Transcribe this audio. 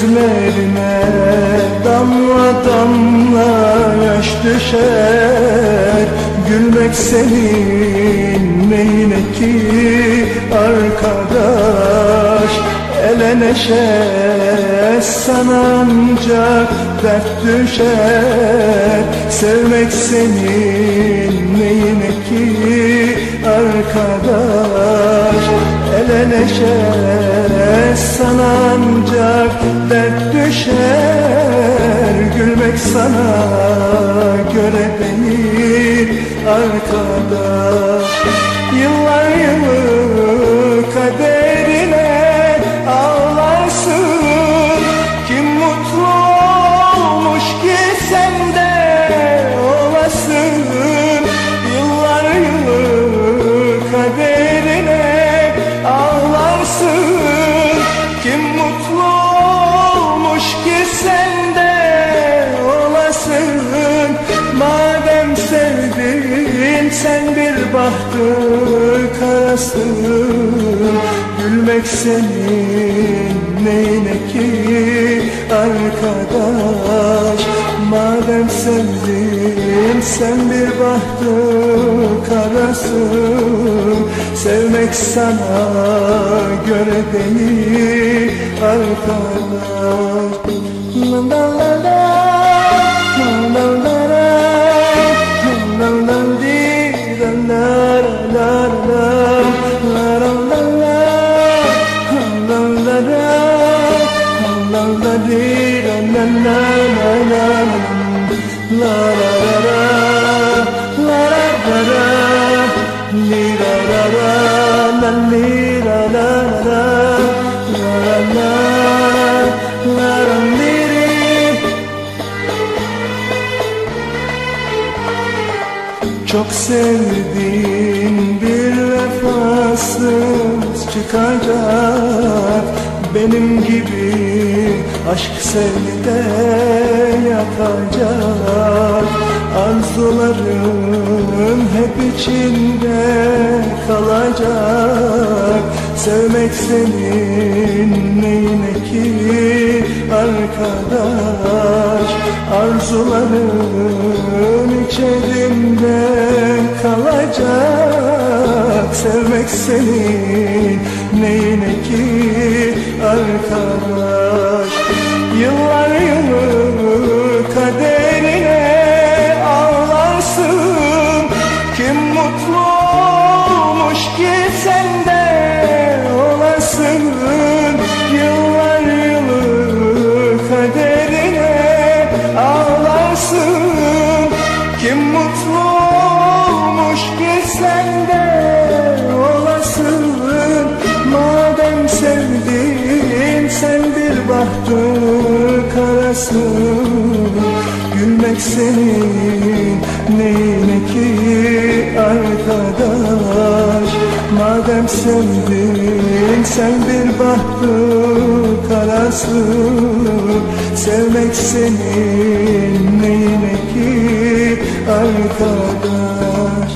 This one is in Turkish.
Gözlerine damla damla yaş düşer. Gülmek senin neyine ki arkadaş? Ele neşe sana ancak dert düşer. Sevmek senin neyine ki arkadaş neşe sana ancak dert düşer. Gülmek sana göre değil arkadaş bahtı karasın Gülmek senin neyine ki arkadaş Madem sevdin sen bir bahtı karasın Sevmek sana göre değil arkadaş La la La la la Çok sevdiğim bir vefasız çıkacak Benim gibi aşk sevde yakacak. Arzularım hep içinde kalacak. Sevmek senin neyine ki arkadaş? Arzuların içerimde kalacak. Sevmek senin neyine ki arkadaş Yıllar yılı kaderine ağlarsın. Kim mutlu olmuş ki sen karasın Gülmek senin neyine ki arkadaş? Madem sevdin sen bir bahtı karasın Sevmek senin neyine ki arkadaş